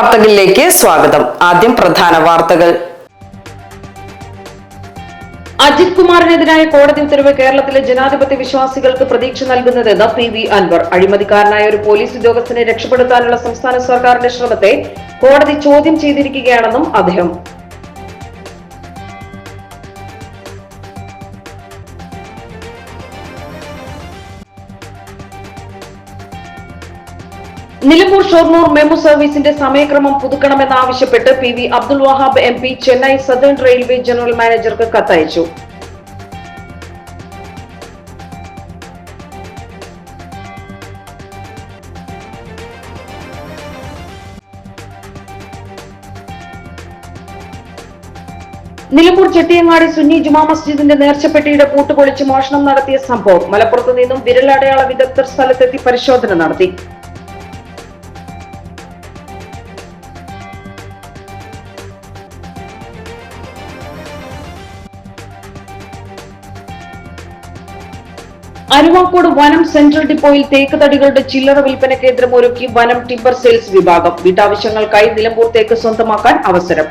വാർത്തകളിലേക്ക് സ്വാഗതം. ആദ്യം പ്രധാന വാർത്തകൾ. അജിത് കുമാറിനെതിരായ കോടതി ഉത്തരവ് കേരളത്തിലെ ജനാധിപത്യ വിശ്വാസികൾക്ക് പ്രതീക്ഷ നൽകുന്നതെന്ന് പി വി അൻവർ. അഴിമതിക്കാരനായ ഒരു പോലീസ് ഉദ്യോഗസ്ഥനെ രക്ഷപ്പെടുത്താനുള്ള സംസ്ഥാന സർക്കാരിന്റെ ശ്രമത്തെ കോടതി ചോദ്യം ചെയ്തിരിക്കുകയാണെന്നും അദ്ദേഹം നിലമ്പൂർ ഷൊർണൂർ മെമു സർവീസിന്റെ സമയക്രമം പുതുക്കണമെന്നാവശ്യപ്പെട്ട് P V Abdul Wahab M P Chennai southern railway general മാനേജർക്ക് കത്തയച്ചു. നിലമ്പൂർ ചെട്ടിയങ്ങാടി സുന്നി ജുമാ മസ്ജിദിന്റെ നേർച്ചപ്പെട്ടിയുടെ പൂട്ട് പൊളിച്ച് മോഷണം നടത്തിയ സംഭവം മലപ്പുറത്തു നിന്നും വിരലടയാള വിദഗ്ധർ സ്ഥലത്തെത്തി പരിശോധന നടത്തി. അരുവാക്കോട് വനം സെൻട്രൽ ഡിപ്പോയിൽ തേക്ക് തടികളുടെ ചില്ലറ വിൽപ്പന കേന്ദ്രം ഒരുക്കി വനം ടിമ്പർ സെയിൽസ് വിഭാഗം. വീട്ടാവശ്യങ്ങൾക്കായി നിലമ്പൂർ തേക്ക് സ്വന്തമാക്കാൻ അവസരം.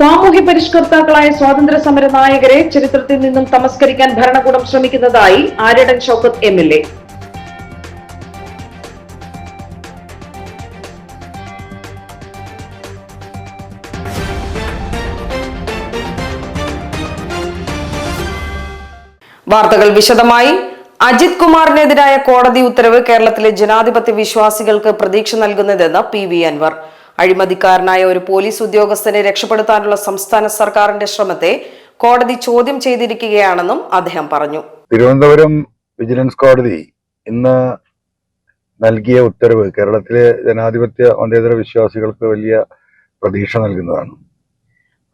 സാമൂഹ്യ പരിഷ്കർത്താക്കളായ സ്വാതന്ത്ര്യ സമര നായകരെ ചരിത്രത്തിൽ നിന്നും തമസ്കരിക്കാൻ ഭരണകൂടം ശ്രമിക്കുന്നതായി Aryadan Shoukath M L A. വാർത്തകൾ വിശദമായി. അജിത് കുമാറിനെതിരായ കോടതി ഉത്തരവ് കേരളത്തിലെ ജനാധിപത്യ വിശ്വാസികൾക്ക് പ്രതീക്ഷ നൽകുന്നതെന്ന് പി വി അൻവർ. അഴിമതിക്കാരനായ ഒരു പോലീസ് ഉദ്യോഗസ്ഥനെ രക്ഷപ്പെടുത്താനുള്ള സംസ്ഥാന സർക്കാരിന്റെ ശ്രമത്തെ കോടതി ചോദ്യം ചെയ്തിരിക്കുകയാണെന്നും അദ്ദേഹം പറഞ്ഞു. തിരുവനന്തപുരം വിജിലൻസ് കോടതി ഇന്ന് നൽകിയ ഉത്തരവ് കേരളത്തിലെ ജനാധിപത്യ മതേതര വിശ്വാസികൾക്ക് വലിയ പ്രതീക്ഷ നൽകുന്നതാണ്.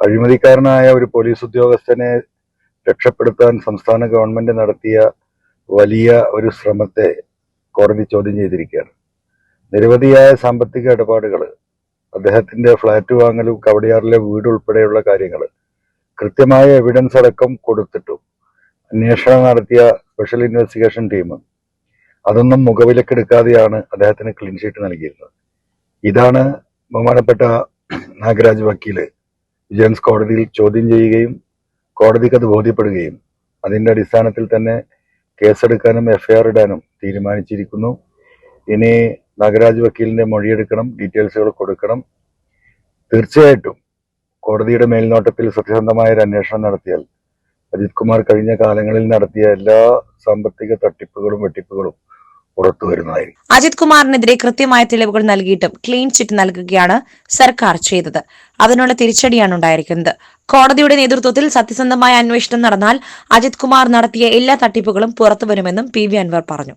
അഴിമതിക്കാരനായ ഒരു പോലീസ് ഉദ്യോഗസ്ഥനെ രക്ഷപ്പെടുത്താൻ സംസ്ഥാന ഗവൺമെന്റ് നടത്തിയ വലിയ ഒരു ശ്രമത്തെ കോടതി ചോദ്യം ചെയ്തിരിക്കുകയാണ്. നിരവധിയായ സാമ്പത്തിക ഇടപാടുകൾ അദ്ദേഹത്തിന്റെ ഫ്ളാറ്റ് വാങ്ങലും കവടിയാറിലെ വീട് ഉൾപ്പെടെയുള്ള കാര്യങ്ങൾ കൃത്യമായ എവിഡൻസ് അടക്കം കൊടുത്തിട്ടും അന്വേഷണം നടത്തിയ സ്പെഷ്യൽ ഇൻവെസ്റ്റിഗേഷൻ ടീം അതൊന്നും മുഖവിലക്കെടുക്കാതെയാണ് അദ്ദേഹത്തിന് ക്ലീൻ ഷീറ്റ് നൽകിയിരുന്നത്. ഇതാണ് ബഹുമാനപ്പെട്ട നാഗരാജ് വക്കീൽ വിജിലൻസ് കോടതിയിൽ ചോദ്യം ചെയ്യുകയും കോടതിക്ക് അത് ബോധ്യപ്പെടുകയും അതിന്റെ അടിസ്ഥാനത്തിൽ തന്നെ കേസെടുക്കാനും എഫ്ഐആർ ഇടാനും തീരുമാനിച്ചിരിക്കുന്നു. ഇനി നാഗരാജ് വക്കീലിന്റെ മൊഴിയെടുക്കണം ഡീറ്റെയിൽസുകൾ കൊടുക്കണം. തീർച്ചയായിട്ടും കോടതിയുടെ മേൽനോട്ടത്തിൽ സത്യസന്ധമായ ഒരു അന്വേഷണം നടത്തിയാൽ അജിത് കുമാർ കഴിഞ്ഞ കാലങ്ങളിൽ നടത്തിയ എല്ലാ സാമ്പത്തിക തട്ടിപ്പുകളും വെട്ടിപ്പുകളും പുറത്തു വരുന്നതായിരിക്കും. അജിത് കുമാറിനെതിരെ കൃത്യമായ തെളിവുകൾ നൽകിയിട്ടും ക്ലീൻ ചിറ്റ് നൽകുകയാണ് സർക്കാർ ചെയ്തത്. അതിനുള്ള തിരിച്ചടിയാണ് ഉണ്ടായിരിക്കുന്നത്. കോടതിയുടെ നേതൃത്വത്തിൽ സത്യസന്ധമായ അന്വേഷണം നടന്നാൽ അജിത് കുമാർ നടത്തിയ എല്ലാ തട്ടിപ്പുകളും പുറത്തുവരുമെന്നും പി വി അൻവർ പറഞ്ഞു.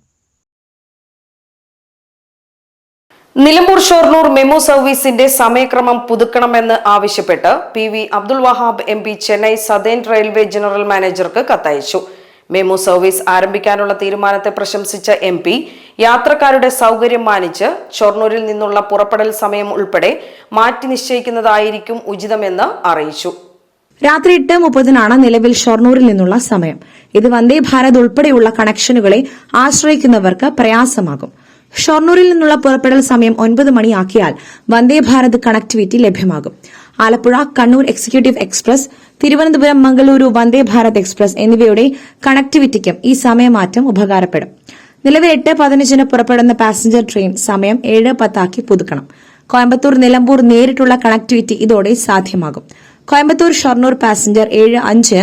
നിലമ്പൂർ ഷൊർണൂർ മെമു സർവീസിന്റെ സമയക്രമം പുതുക്കണമെന്ന് ആവശ്യപ്പെട്ട് P V Abdul Wahab M P Chennai southern railway general മാനേജർക്ക് കത്തയച്ചു. മെമു സർവീസ് ആരംഭിക്കാനുള്ള തീരുമാനത്തെ പ്രശംസിച്ച എം പി യാത്രക്കാരുടെ സൗകര്യം മാനിച്ച് ഷൊർണൂരിൽ നിന്നുള്ള പുറപ്പെടൽ സമയം ഉൾപ്പെടെ മാറ്റി നിശ്ചയിക്കുന്നതായിരിക്കും ഉചിതമെന്ന് അറിയിച്ചു. രാത്രി എട്ട് മുപ്പതിനാണ് നിലവിൽ ഷൊർണൂരിൽ നിന്നുള്ള സമയം. ഇത് വന്ദേ ഭാരത് ഉൾപ്പെടെയുള്ള കണക്ഷനുകളെ ആശ്രയിക്കുന്നവർക്ക് പ്രയാസമാകും. ഷൊർണൂരിൽ നിന്നുള്ള പുറപ്പെടൽ സമയം ഒൻപത് മണിയാക്കിയാൽ വന്ദേ ഭാരത് കണക്ടിവിറ്റി ലഭ്യമാകും. Alappuzha Kannur executive express Thiruvananthapuram Mangaluru Vande Bharat express എന്നിവയുടെ കണക്ടിവിറ്റിക്കും ഈ സമയമാറ്റം ഉപകാരപ്പെടും. നിലവിൽ എട്ട് പതിനഞ്ചിന് പുറപ്പെടുന്ന പാസഞ്ചർ ട്രെയിൻ സമയം ഏഴ് പത്താക്കി പുതുക്കണം. കോയമ്പത്തൂർ നിലമ്പൂർ നേരിട്ടുള്ള കണക്ടിവിറ്റി ഇതോടെ സാധ്യമാകും. കോയമ്പത്തൂർ ഷൊർണൂർ പാസഞ്ചർ ഏഴ് അഞ്ച്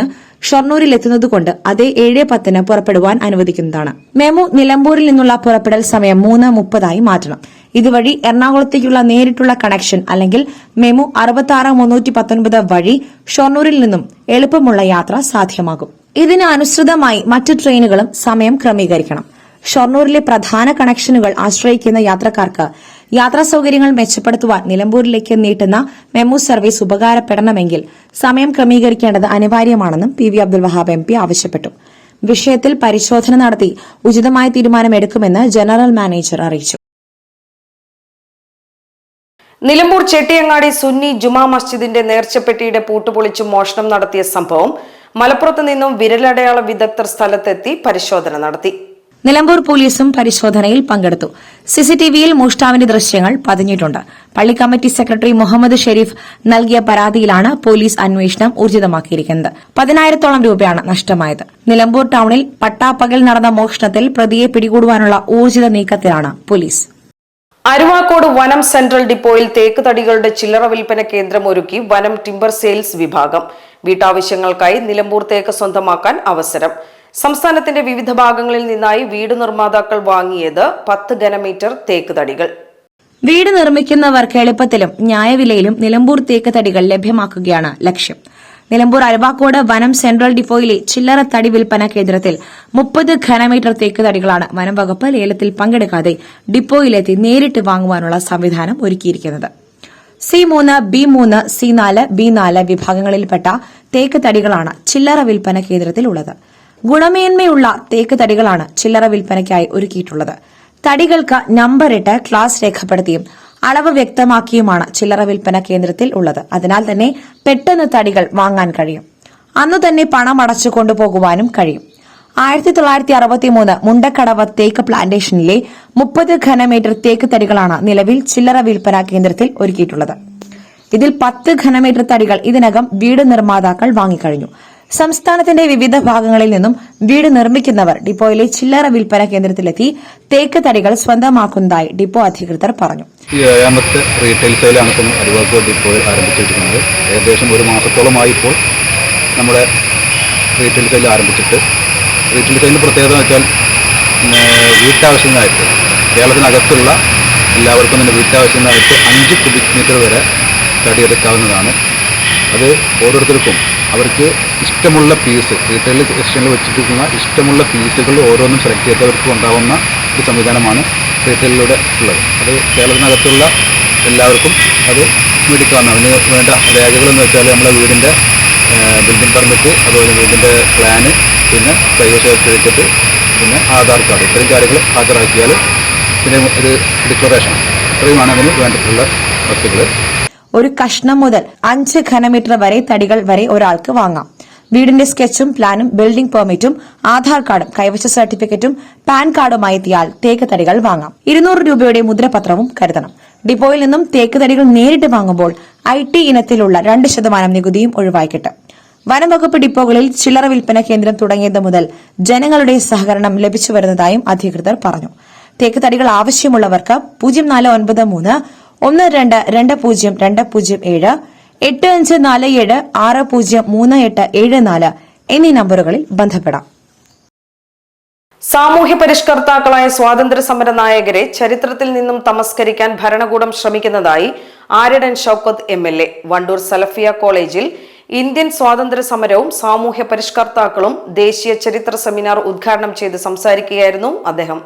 ഷൊർണൂരിൽ എത്തുന്നതുകൊണ്ട് അതേ ഏഴ് പത്തിന് പുറപ്പെടുവാൻ അനുവദിക്കുന്നതാണ്. മെമു നിലമ്പൂരിൽ നിന്നുള്ള പുറപ്പെടൽ സമയം മൂന്ന് മുപ്പതായി മാറ്റണം. ഇതുവഴി എറണാകുളത്തേക്കുള്ള നേരിട്ടുള്ള കണക്ഷൻ അല്ലെങ്കിൽ മെമു അറുപത്തി ആറ് മുന്നൂറ്റി പത്തൊൻപത് വഴി ഷൊർണൂരിൽ നിന്നും എളുപ്പമുള്ള യാത്ര സാധ്യമാകും. ഇതിന് അനുസൃതമായി മറ്റ് ട്രെയിനുകളും സമയം ക്രമീകരിക്കണം. ഷൊർണൂരിലെ പ്രധാന കണക്ഷനുകൾ ആശ്രയിക്കുന്ന യാത്രക്കാർക്ക് യാത്രാ സൌകര്യങ്ങൾ മെച്ചപ്പെടുത്തുവാൻ നിലമ്പൂരിലേക്ക് നീട്ടുന്ന മെമു സർവീസ് ഉപകാരപ്പെടണമെങ്കിൽ സമയം ക്രമീകരിക്കേണ്ടത് അനിവാര്യമാണെന്നും P V Abdul Wahab M P ആവശ്യപ്പെട്ടു. വിഷയത്തിൽ പരിശോധന നടത്തി ഉചിതമായ തീരുമാനമെടുക്കുമെന്ന് ജനറൽ മാനേജർ അറിയിച്ചു. നിലമ്പൂർ ചെട്ടിയങ്ങാടി സുന്നി ജുമാ മസ്ജിദിന്റെ നേർച്ചപ്പെട്ടിയുടെ പൂട്ടുപൊളിച്ച് മോഷണം നടത്തിയ സംഭവം മലപ്പുറത്ത് നിന്നും വിരലടയാള വിദഗ്ധർ സ്ഥലത്തെത്തി പരിശോധന നടത്തി. നിലമ്പൂർ പോലീസും പരിശോധനയിൽ പങ്കെടുത്തു. സിസിടിവിയിൽ മോഷ്ടാവിന്റെ ദൃശ്യങ്ങൾ പതിഞ്ഞിട്ടുണ്ട്. പള്ളി കമ്മിറ്റി സെക്രട്ടറി മുഹമ്മദ് ഷെരീഫ് നൽകിയ പരാതിയിലാണ് പോലീസ് അന്വേഷണം ഊർജിതമാക്കിയിരിക്കുന്നത്. പതിനായിരത്തോളം രൂപയാണ് നഷ്ടമായത്. നിലമ്പൂർ ടൌണിൽ പട്ടാപ്പകൽ നടന്ന മോഷണത്തിൽ പ്രതിയെ പിടികൂടുവാനുള്ള ഊർജിത നീക്കത്തിലാണ് പോലീസ്. അരുവാക്കോട് വനം സെൻട്രൽ ഡിപ്പോയിൽ തേക്ക് തടികളുടെ ചില്ലറ വിൽപ്പന കേന്ദ്രം ഒരുക്കി വനം ടിംബർ സെയിൽസ് വിഭാഗം. വീട്ടാവശ്യങ്ങൾക്കായി നിലമ്പൂർ തേക്ക് സ്വന്തമാക്കാൻ അവസരം. സംസ്ഥാനത്തിന്റെ വിവിധ ഭാഗങ്ങളിൽ നിന്നായി വീട് നിർമ്മാതാക്കൾ വാങ്ങിയത് പത്ത് ഘനമീറ്റർ തേക്ക് തടികൾ. വീട് നിർമ്മിക്കുന്നവർക്ക് എളുപ്പത്തിലും ന്യായവിലയിലും നിലമ്പൂർ തേക്ക് തടികൾ ലഭ്യമാക്കുകയാണ് ലക്ഷ്യം. നിലമ്പൂർ അരുവാക്കോട് വനം സെൻട്രൽ ഡിപ്പോയിലെ ചില്ലറ തടി വിൽപ്പന കേന്ദ്രത്തിൽ മുപ്പത് ഘനമീറ്റർ തേക്ക് തടികളാണ് വനം വകുപ്പ് ലേലത്തിൽ പങ്കെടുക്കാതെ ഡിപ്പോയിലെത്തി നേരിട്ട് വാങ്ങുവാനുള്ള സംവിധാനം ഒരുക്കിയിരിക്കുന്നത്. സി മൂന്ന് ബി മൂന്ന് സി നാല് ബി നാല് വിഭാഗങ്ങളിൽപ്പെട്ട തേക്ക് തടികളാണ് ചില്ലറ വിൽപ്പന കേന്ദ്രത്തിലുള്ളത്. ഗുണമേന്മയുള്ള തേക്ക് തടികളാണ് ചില്ലറ വിൽപ്പനയ്ക്കായി ഒരുക്കിയിട്ടുള്ളത്. തടികൾക്ക് നമ്പറിട്ട് ക്ലാസ് രേഖപ്പെടുത്തിയും അളവ് വ്യക്തമാക്കിയുമാണ് ചില്ലറ വിൽപ്പന കേന്ദ്രത്തിൽ ഉള്ളത്. അതിനാൽ തന്നെ പെട്ടെന്ന് തടികൾ വാങ്ങാൻ കഴിയും. അന്നു തന്നെ പണം അടച്ചു കൊണ്ടുപോകുവാനും കഴിയും. ആയിരത്തി തൊള്ളായിരത്തി അറുപത്തിമൂന്ന് മുണ്ടക്കടവ് തേക്ക് പ്ലാന്റേഷനിലെ മുപ്പത് ഘനമീറ്റർ തേക്ക് തടികളാണ് നിലവിൽ ചില്ലറ വിൽപ്പന കേന്ദ്രത്തിൽ ഒരുക്കിയിട്ടുള്ളത്. ഇതിൽ പത്ത് ഘനമീറ്റർ തടികൾ ഇതിനകം വീട് നിർമ്മാതാക്കൾ വാങ്ങിക്കഴിഞ്ഞു. സംസ്ഥാനത്തിന്റെ വിവിധ ഭാഗങ്ങളിൽ നിന്നും വീട് നിർമ്മിക്കുന്നവർ ഡിപ്പോയിലെ ചില്ലറ വിൽപ്പന കേന്ദ്രത്തിലെത്തി തേക്ക് തടികൾ സ്വന്തമാക്കുന്നതായി ഡിപ്പോ അധികൃതർ പറഞ്ഞു. ഏഴാമത്തെ റീറ്റെയിൽ സെയിലാണ് ഇപ്പം അരുവാക്കോട് ഡിപ്പോയിൽ ആരംഭിച്ചിരിക്കുന്നത്. ഏകദേശം ഒരു മാസത്തോളമായി ഇപ്പോൾ നമ്മുടെ റീറ്റെയിൽ സെയിൽ ആരംഭിച്ചിട്ട്. റീറ്റെയിൽ സെയിലിന് പ്രത്യേകത എന്ന് വെച്ചാൽ വീട്ടാവശ്യത്തിനായിട്ട് കേരളത്തിനകത്തുള്ള എല്ലാവർക്കും തന്നെ വീട്ടാവശ്യത്തിനായിട്ട് അഞ്ച് കുബിക് മീറ്റർ വരെ തടിയെടുക്കാവുന്നതാണ്. അത് ഓരോരുത്തർക്കും. അവർക്ക് ഇഷ്ടമുള്ള പീസ് റീറ്റെയിൽ സെക്ഷനിൽ വെച്ചിട്ടിരിക്കുന്ന ഇഷ്ടമുള്ള പീസുകൾ ഓരോന്നും സെലക്ട് ചെയ്തവർക്ക് ഉണ്ടാകുന്ന ഒരു സംവിധാനമാണ് റീറ്റെയിലൂടെ ഉള്ളത്. അത് കേരളത്തിനകത്തുള്ള എല്ലാവർക്കും അത് മേടിക്കാവുന്ന അതിന് വേണ്ട രേഖകളെന്ന് വെച്ചാൽ നമ്മുടെ വീടിന്റെ ബിൽഡിംഗ് പെർമിറ്റ് അതുപോലെ വീടിന്റെ പ്ലാന് പിന്നെ പ്രൈവറ്റ് സർട്ടിഫിക്കറ്റ് പിന്നെ ആധാർ കാർഡ് ഇത്രയും കാര്യങ്ങൾ ഹാജരാക്കിയാൽ പിന്നെ ഒരു ഡിക്ലറേഷൻ ഇത്രയുമാണ് അതിന് വേണ്ടിയിട്ടുള്ള വസ്തുക്കൾ ഒരു കഷ്ണം മുതൽ അഞ്ച് ഘനമീറ്റർ വരെ തടികൾ വരെ ഒരാൾക്ക് വാങ്ങാം. വീടിന്റെ സ്കെച്ചും പ്ലാനും ബിൽഡിംഗ് പെർമിറ്റും ആധാർ കാർഡും കൈവശ സർട്ടിഫിക്കറ്റും പാൻ കാർഡുമായി എത്തിയാൽ തേക്ക് തടികൾ വാങ്ങാം. ഇരുന്നൂറ് രൂപയുടെ മുദ്രപത്രവും കരുതണം. ഡിപ്പോയിൽ നിന്നും തേക്ക് തടികൾ നേരിട്ട് വാങ്ങുമ്പോൾ ഐ ടി ഇനത്തിലുള്ള രണ്ട് ശതമാനം നികുതിയും ഒഴിവായി കിട്ടും വനം വകുപ്പ് ഡിപ്പോകളിൽ ചില്ലറ വിൽപ്പന കേന്ദ്രം തുടങ്ങിയത് മുതൽ ജനങ്ങളുടെ സഹകരണം ലഭിച്ചു വരുന്നതായും അധികൃതർ പറഞ്ഞു. തേക്ക് തടികൾ ആവശ്യമുള്ളവർക്ക് പൂജ്യം നാല് ഒൻപത് മൂന്ന് ഒന്ന് രണ്ട് രണ്ട് പൂജ്യം രണ്ട് പൂജ്യം ഏഴ് എട്ട് അഞ്ച് നാല് ഏഴ് ആറ് പൂജ്യം മൂന്ന് എട്ട് ഏഴ് നാല് എന്നീ നമ്പറുകളിൽ ബന്ധപ്പെടാം. സാമൂഹ്യ പരിഷ്കർത്താക്കളായ സ്വാതന്ത്ര്യ സമര നായകരെ ചരിത്രത്തിൽ നിന്നും തമസ്കരിക്കാൻ ഭരണകൂടം ശ്രമിക്കുന്നതായി Aryadan Shoukath M L A Wandoor Salafiya കോളേജിൽ ഇന്ത്യൻ സ്വാതന്ത്ര്യ സമരവും സാമൂഹ്യ പരിഷ്കർത്താക്കളും ദേശീയ ചരിത്ര സെമിനാർ ഉദ്ഘാടനം ചെയ്ത് സംസാരിക്കുകയായിരുന്നു അദ്ദേഹം.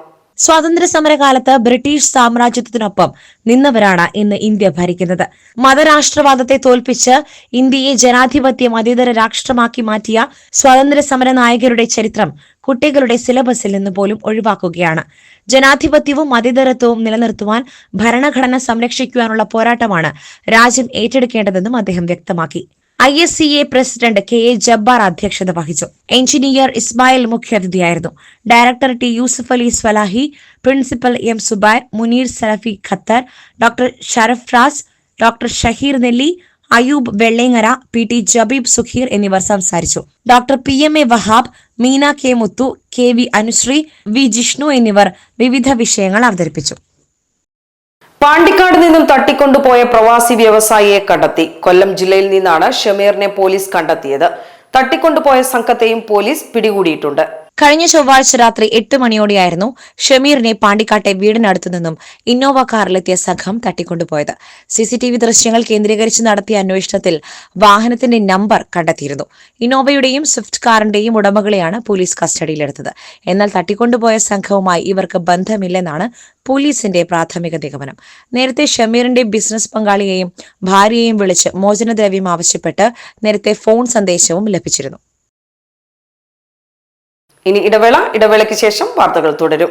സ്വാതന്ത്ര്യ സമരകാലത്ത് ബ്രിട്ടീഷ് സാമ്രാജ്യത്തിനൊപ്പം നിന്നവരാണ് ഇന്ന് ഇന്ത്യ ഭരിക്കുന്നത്. മതരാഷ്ട്രവാദത്തെ തോൽപ്പിച്ച് ഇന്ത്യയെ ജനാധിപത്യ മതേതര രാഷ്ട്രമാക്കി മാറ്റിയ സ്വാതന്ത്ര്യ സമര നായകരുടെ ചരിത്രം കുട്ടികളുടെ സിലബസിൽ നിന്ന് പോലും ഒഴിവാക്കുകയാണ്. ജനാധിപത്യവും മതേതരത്വവും നിലനിർത്തുവാൻ ഭരണഘടന സംരക്ഷിക്കുവാനുള്ള പോരാട്ടമാണ് രാജ്യം ഏറ്റെടുക്കേണ്ടതെന്നും അദ്ദേഹം വ്യക്തമാക്കി. I S C A president K A Jabbar അധ്യക്ഷത വഹിച്ചു. Engineer Ismail മുഖ്യാതിഥിയായിരുന്നു. Director T Yusuf Ali Swalahi principal M Zubair Muneer Salafi Qatar doctor Sharaf Ras doctor Shaheer Nelli Ayoob Vellengara P T Jabeeb Sukheer എന്നിവർ സംസാരിച്ചു. Doctor P M A Wahab Meena K Muthu K V Anushree V Jishnu എന്നിവർ വിവിധ വിഷയങ്ങൾ അവതരിപ്പിച്ചു. പാണ്ടിക്കാട് നിന്നും തട്ടിക്കൊണ്ടുപോയ പ്രവാസി വ്യവസായിയെ കണ്ടെത്തി. കൊല്ലം ജില്ലയിൽ നിന്നാണ് ഷമീറിനെ പോലീസ് കണ്ടെത്തിയത്. തട്ടിക്കൊണ്ടുപോയ സംഘത്തെയും പോലീസ് പിടികൂടിയിട്ടുണ്ട്. കഴിഞ്ഞ ചൊവ്വാഴ്ച രാത്രി എട്ട് മണിയോടെയായിരുന്നു ഷമീറിനെ പാണ്ടിക്കാട്ടെ വീടിനടുത്തു നിന്നും ഇന്നോവ കാറിലെത്തിയ സംഘം തട്ടിക്കൊണ്ടുപോയത്. സിസിടിവി ദൃശ്യങ്ങൾ കേന്ദ്രീകരിച്ച് നടത്തിയ അന്വേഷണത്തിൽ വാഹനത്തിന്റെ നമ്പർ കണ്ടെത്തിയിരുന്നു. ഇന്നോവയുടെയും സ്വിഫ്റ്റ് കാറിന്റെയും ഉടമകളെയാണ് പോലീസ് കസ്റ്റഡിയിലെടുത്തത്. എന്നാൽ തട്ടിക്കൊണ്ടുപോയ സംഘവുമായി ഇവർക്ക് ബന്ധമില്ലെന്നാണ് പോലീസിന്റെ പ്രാഥമിക നിഗമനം. നേരത്തെ ഷമീറിന്റെ ബിസിനസ് പങ്കാളിയെയും ഭാര്യയെയും വിളിച്ച് മോചനദ്രവ്യം ആവശ്യപ്പെട്ട് നേരത്തെ ഫോൺ സന്ദേശവും ലഭിച്ചിരുന്നു. ഇനി ഇടവേള ഇടവേളയ്ക്ക് ശേഷം വാർത്തകൾ തുടരും.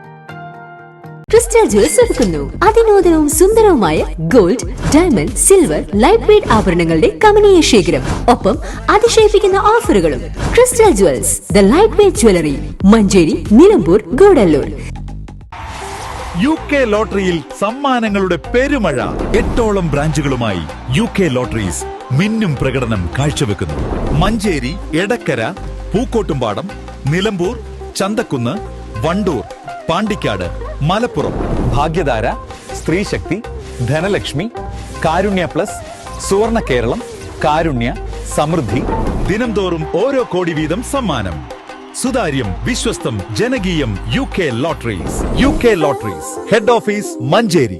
crystal jewels ഒരുക്കുന്നു. അതിനൂതനവും സുന്ദരവുമായ gold diamond silver light weight ആഭരണങ്ങളുടെ കമനീയ ശേഖരം. ഒപ്പം അതിശയിപ്പിക്കുന്ന ഓഫറുകളും crystal jewels the light weight jewellery Manjeri Nilambur Gudalur. U K ലോട്ടറിയിൽ സമ്മാനങ്ങളുടെ പെരുമഴ. എട്ടോളം ബ്രാഞ്ചുകളുമായി യു കെ ലോട്ടറീസ് മിന്നും പ്രകടനം കാഴ്ചവെക്കുന്നു. മഞ്ചേരി എടക്കര പൂക്കോട്ടുംപാടം നിലമ്പൂർ ചന്തക്കുന്ന് വണ്ടൂർ. പാണ്ടിക്കാട് മലപ്പുറം. ഭാഗ്യധാര സ്ത്രീശക്തി ധനലക്ഷ്മി കാരുണ്യ പ്ലസ് സുവർണ കേരളം കാരുണ്യ സമൃദ്ധി. ദിനംതോറും ഓരോ കോടി വീതം സമ്മാനം. സുതാര്യം വിശ്വസ്തം ജനകീയം U K lotteries. U K lotteries. Head office Manjeri.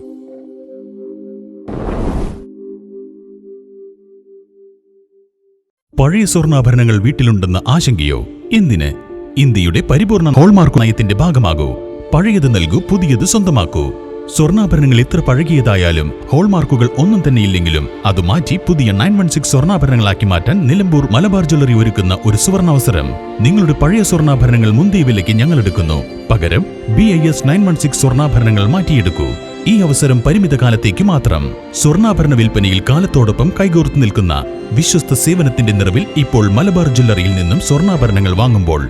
പഴയ സ്വർണാഭരണങ്ങൾ വീട്ടിലുണ്ടെന്ന ആശങ്കയോ? എന്തിന്? ഇന്ത്യയുടെ പരിപൂർണ ഹോൾമാർക്ക് നയത്തിന്റെ ഭാഗമാകൂ. പഴയത് നൽകൂ പുതിയത് സ്വന്തമാക്കൂ. സ്വർണാഭരണങ്ങൾ എത്ര പഴകിയതായാലും ഹോൾമാർക്കുകൾ ഒന്നും തന്നെ ഇല്ലെങ്കിലും അത് മാറ്റി പുതിയ നയൻ വൺ സിക്സ് സ്വർണാഭരണങ്ങളാക്കി മാറ്റാൻ നിലമ്പൂർ മലബാർ ജ്വല്ലറി ഒരുക്കുന്ന ഒരു സുവർണാവസരം. നിങ്ങളുടെ പഴയ സ്വർണാഭരണങ്ങൾ മുന്തിയ വിലയ്ക്ക് ഞങ്ങൾ എടുക്കുന്നു. പകരം B I S nine one six സ്വർണാഭരണങ്ങൾ മാറ്റിയെടുക്കൂ. ഈ അവസരം പരിമിത കാലത്തേക്ക് മാത്രം. സ്വർണാഭരണ വിൽപ്പനയിൽ കാലത്തോടൊപ്പം കൈകോർത്ത് നിൽക്കുന്ന വിശ്വസ്ത സേവനത്തിന്റെ നിറവിൽ ഇപ്പോൾ മലബാർ ജ്വല്ലറിയിൽ നിന്നും സ്വർണാഭരണങ്ങൾ വാങ്ങുമ്പോൾ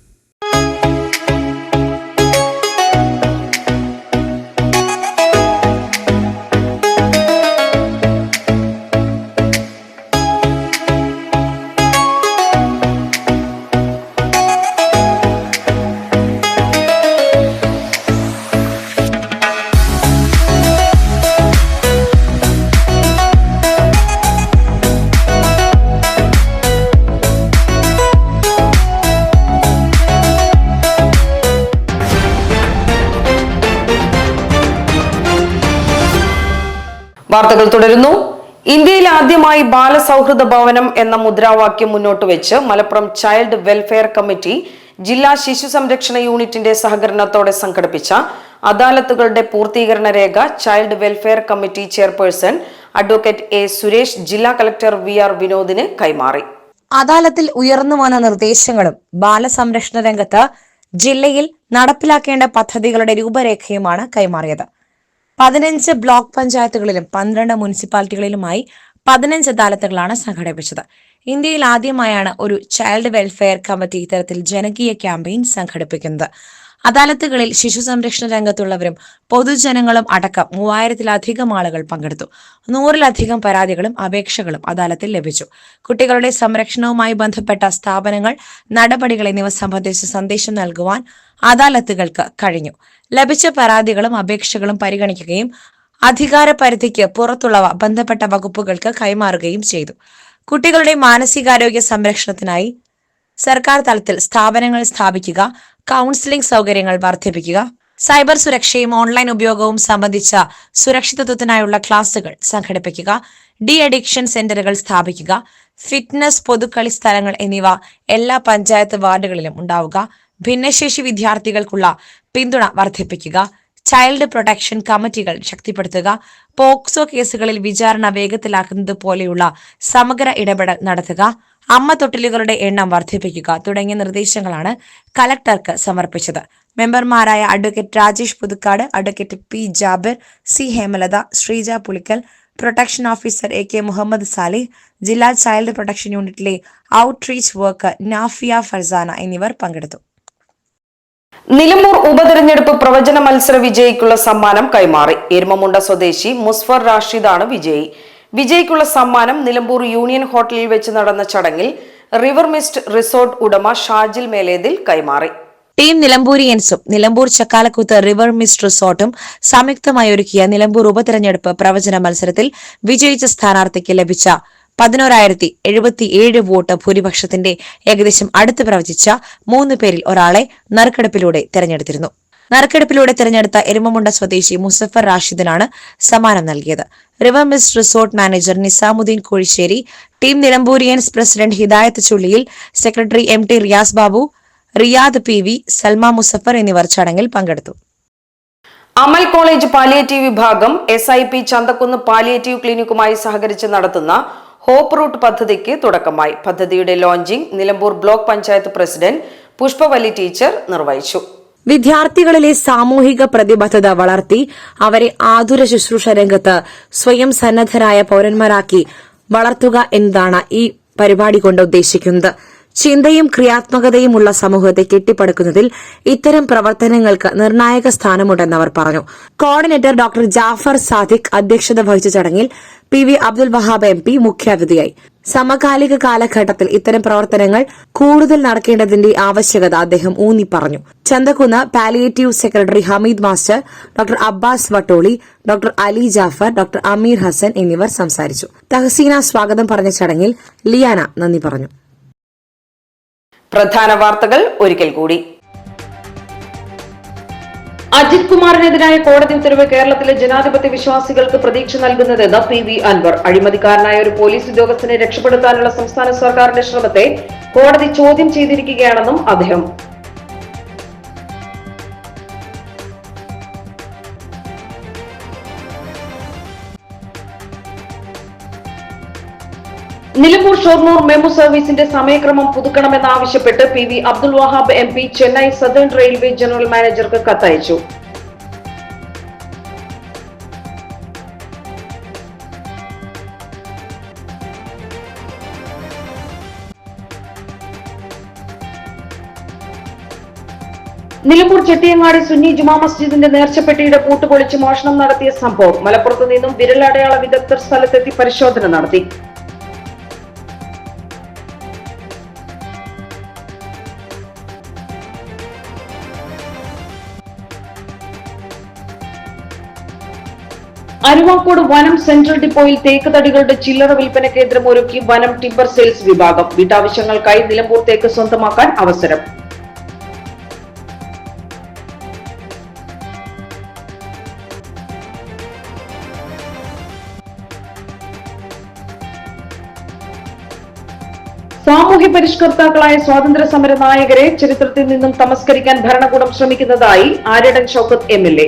ബാലസൗഹൃദ ഭവനം എന്ന മുദ്രാവാക്യം മുന്നോട്ട് വെച്ച് മലപ്പുറം ചൈൽഡ് വെൽഫെയർ കമ്മിറ്റി ജില്ലാ ശിശു സംരക്ഷണ യൂണിറ്റിന്റെ സഹകരണത്തോടെ സംഘടിപ്പിച്ച അദാലത്തുകളുടെ പൂർത്തീകരണ രേഖ child welfare committee chairperson advocate A Suresh ജില്ലാ കളക്ടർ വി ആർ വിനോദിന് കൈമാറി. അദാലത്തിൽ ഉയർന്നു വന്ന നിർദ്ദേശങ്ങളും ബാലസംരക്ഷണ രംഗത്ത് ജില്ലയിൽ നടപ്പിലാക്കേണ്ട പദ്ധതികളുടെ രൂപരേഖയുമാണ് കൈമാറിയത്. പതിനഞ്ച് ബ്ലോക്ക് പഞ്ചായത്തുകളിലും പന്ത്രണ്ട് മുനിസിപ്പാലിറ്റികളിലുമായി പതിനഞ്ച് അദാലത്തുകളാണ് സംഘടിപ്പിച്ചത്. ഇന്ത്യയിൽ ആദ്യമായാണ് ഒരു ചൈൽഡ് വെൽഫെയർ കമ്മിറ്റി ഇത്തരത്തിൽ ജനകീയ ക്യാമ്പയിൻ സംഘടിപ്പിക്കുന്നത്. അദാലത്തുകളിൽ ശിശു സംരക്ഷണ രംഗത്തുള്ളവരും പൊതുജനങ്ങളും അടക്കം മൂവായിരത്തിലധികം ആളുകൾ പങ്കെടുത്തു. നൂറിലധികം പരാതികളും അപേക്ഷകളും അദാലത്തിൽ ലഭിച്ചു. കുട്ടികളുടെ സംരക്ഷണവുമായി ബന്ധപ്പെട്ട സ്ഥാപനങ്ങൾ നടപടികൾ എന്നിവ സംബന്ധിച്ച് സന്ദേശം നൽകുവാൻ അദാലത്തുകൾക്ക് കഴിഞ്ഞു. ലഭിച്ച പരാതികളും അപേക്ഷകളും പരിഗണിക്കുകയും അധികാര പരിധിക്ക് പുറത്തുള്ളവ ബന്ധപ്പെട്ട വകുപ്പുകൾക്ക് കൈമാറുകയും ചെയ്തു. കുട്ടികളുടെ മാനസികാരോഗ്യ സംരക്ഷണത്തിനായി സർക്കാർ തലത്തിൽ സ്ഥാപനങ്ങൾ സ്ഥാപിക്കുക കൗൺസിലിംഗ് സൗകര്യങ്ങൾ വർദ്ധിപ്പിക്കുക സൈബർ സുരക്ഷയും ഓൺലൈൻ ഉപയോഗവും സംബന്ധിച്ച സുരക്ഷിതത്വത്തിനായുള്ള ക്ലാസുകൾ സംഘടിപ്പിക്കുക ഡി അഡിക്ഷൻ സെന്ററുകൾ സ്ഥാപിക്കുക ഫിറ്റ്നസ് പൊതുക്കളി സ്ഥലങ്ങൾ എന്നിവ എല്ലാ പഞ്ചായത്ത് വാർഡുകളിലും ഉണ്ടാവുക ഭിന്നശേഷി വിദ്യാർത്ഥികൾക്കുള്ള പിന്തുണ വർദ്ധിപ്പിക്കുക ചൈൽഡ് പ്രൊട്ടക്ഷൻ കമ്മിറ്റികൾ ശക്തിപ്പെടുത്തുക. പോക്സോ കേസുകളിൽ വിചാരണ വേഗത്തിലാക്കുന്നത് പോലെയുള്ള സമഗ്ര ഇടപെടൽ നടത്തുക. അമ്മ തൊട്ടിലുകളുടെ എണ്ണം വർദ്ധിപ്പിക്കുക തുടങ്ങിയ നിർദ്ദേശങ്ങളാണ് കലക്ടർക്ക് സമർപ്പിച്ചത്. മെമ്പർമാരായ advocate Rajesh Puthukkad advocate P Jabir C Hemalatha Sreeja Pulikkal protection officer A K Muhammad Salih ജില്ലാ ചൈൽഡ് പ്രൊട്ടക്ഷൻ യൂണിറ്റിലെ ഔട്ട്റീച്ച് വർക്കർ നാഫിയ ഫർസാന എന്നിവർ പങ്കെടുത്തു. നിലമ്പൂർ ഉപതെരഞ്ഞെടുപ്പ് പ്രവചന മത്സര വിജയിക്കുള്ള സമ്മാനം കൈമാറി. എരുമമുണ്ട സ്വദേശി മുസ്ഫർ റാഷിദാണ് വിജയി. വിജയിക്കുള്ള സമ്മാനം നിലമ്പൂർ യൂണിയൻ ഹോട്ടലിൽ വെച്ച് നടന്ന ചടങ്ങിൽ റിവർ മിസ്റ്റ് റിസോർട്ട് ഉടമ ഷാജിൽ മേലേതിൽ കൈമാറി. ടീം നിലമ്പൂരിയൻസും നിലമ്പൂർ ചക്കാലക്കൂത്ത് റിവർ മിസ്റ്റ് റിസോർട്ടും സംയുക്തമായി ഒരുക്കിയ നിലമ്പൂർ ഉപതെരഞ്ഞെടുപ്പ് പ്രവചന മത്സരത്തിൽ വിജയിച്ച സ്ഥാനാർത്ഥിക്ക് ലഭിച്ച പതിനോരായിരത്തി എഴുപത്തി ഏഴ് വോട്ട് ഭൂരിപക്ഷത്തിന്റെ ഏകദേശം അടുത്ത് പ്രവചിച്ച മൂന്ന് പേരിൽ ഒരാളെ നറുക്കെടുപ്പിലൂടെ തെരഞ്ഞെടുത്തിരുന്നു. നറുക്കെടുപ്പിലൂടെ തിരഞ്ഞെടുത്ത എരുമമുണ്ട സ്വദേശി മുസഫർ റാഷിദിനാണ് സമ്മാനം നൽകിയത്. River mist resort manager Nizamuddin Kozhissery team Nilamburians president Hidayath Chulliyil secretary M T Riyas Babu Riyad P V Salma Muzaffar എന്നിവർ ചടങ്ങിൽ പങ്കെടുത്തു. അമൽ കോളേജ് പാലിയേറ്റീവ് വിഭാഗം S I P Chanthakkunnu palliative ക്ലിനിക്കുമായി സഹകരിച്ച് നടത്തുന്ന ഹോപ്പ് റൂട്ട് പദ്ധതിക്ക് തുടക്കമായി. പദ്ധതിയുടെ launching Nilambur block panchayat president Pushpavalli teacher നിർവഹിച്ചു. വിദ്യാർത്ഥികളിലെ സാമൂഹിക പ്രതിബദ്ധത വളർത്തി അവരെ ആതുര ശുശ്രൂഷ രംഗത്ത് സ്വയം സന്നദ്ധരായ പൌരന്മാരാക്കി വളർത്തുക എന്നതാണ് ഈ പരിപാടി കൊണ്ട് ഉദ്ദേശിക്കുന്നത്. ചിന്തയും ക്രിയാത്മകതയുമുള്ള സമൂഹത്തെ കെട്ടിപ്പടുക്കുന്നതിൽ ഇത്തരം പ്രവർത്തനങ്ങൾക്ക് നിർണായക സ്ഥാനമുണ്ടെന്ന് അവർ പറഞ്ഞു. കോർഡിനേറ്റർ ഡോക്ടർ ജാഫർ സാദിഖ് അധ്യക്ഷത വഹിച്ച ചടങ്ങിൽ P V Abdul Wahab M P മുഖ്യാതിഥിയായി. സമകാലിക കാലഘട്ടത്തിൽ ഇത്തരം പ്രവർത്തനങ്ങൾ കൂടുതൽ നടക്കേണ്ടതിന്റെ ആവശ്യകത അദ്ദേഹം ഊന്നി പറഞ്ഞു. Chanthakkunnu palliative secretary Hameed master doctor Abbas Vattoli doctor Ali Jafar doctor Ameer Hasan എന്നിവർ സംസാരിച്ചു. തഹസീന സ്വാഗതം പറഞ്ഞ ചടങ്ങിൽ ലിയാന നന്ദി പറഞ്ഞു. പ്രധാന വാർത്തകൾ ഒരിക്കൽ കൂടി. അജിത് കുമാറിനെതിരായ കോടതി ഉത്തരവ് കേരളത്തിലെ ജനാധിപത്യ വിശ്വാസികൾക്ക് പ്രതീക്ഷ നൽകുന്നതെന്ന് പി വി അൻവർ. അഴിമതിക്കാരനായ ഒരു പോലീസ് ഉദ്യോഗസ്ഥനെ രക്ഷപ്പെടുത്താനുള്ള സംസ്ഥാന സർക്കാരിന്റെ ശ്രമത്തെ കോടതി ചോദ്യം ചെയ്തിരിക്കുകയാണെന്നും അദ്ദേഹം നിലമ്പൂർ ഷൊർണൂർ മെമു സർവീസിന്റെ സമയക്രമം പുതുക്കണമെന്നാവശ്യപ്പെട്ട് P V Abdul Wahab M P Chennai southern railway general മാനേജർക്ക് കത്തയച്ചു. നിലമ്പൂർ ചെട്ടിയങ്ങാടി സുന്നി ജുമാ മസ്ജിദിന്റെ നേർച്ചപ്പെട്ടിയുടെ പൂട്ടുപൊളിച്ച് മോഷണം നടത്തിയ സംഭവം മലപ്പുറത്തു നിന്നും വിരലടയാള വിദഗ്ധർ സ്ഥലത്തെത്തി പരിശോധന നടത്തി. അരുവാക്കോട് വനം സെൻട്രൽ ഡിപ്പോയിൽ തേക്ക് തടികളുടെ ചില്ലറ വിൽപ്പന കേന്ദ്രം ഒരുക്കി വനം ടിമ്പർ സെയിൽസ് വിഭാഗം. വീട്ടാവശ്യങ്ങൾക്കായി നിലമ്പൂർ തേക്ക് സ്വന്തമാക്കാൻ അവസരം. സാമൂഹ്യ പരിഷ്കർത്താക്കളായ സ്വാതന്ത്ര്യ സമര നായകരെ ചരിത്രത്തിൽ നിന്നും തമസ്കരിക്കാൻ ഭരണകൂടം ശ്രമിക്കുന്നതായി Aryadan Shoukath M L A.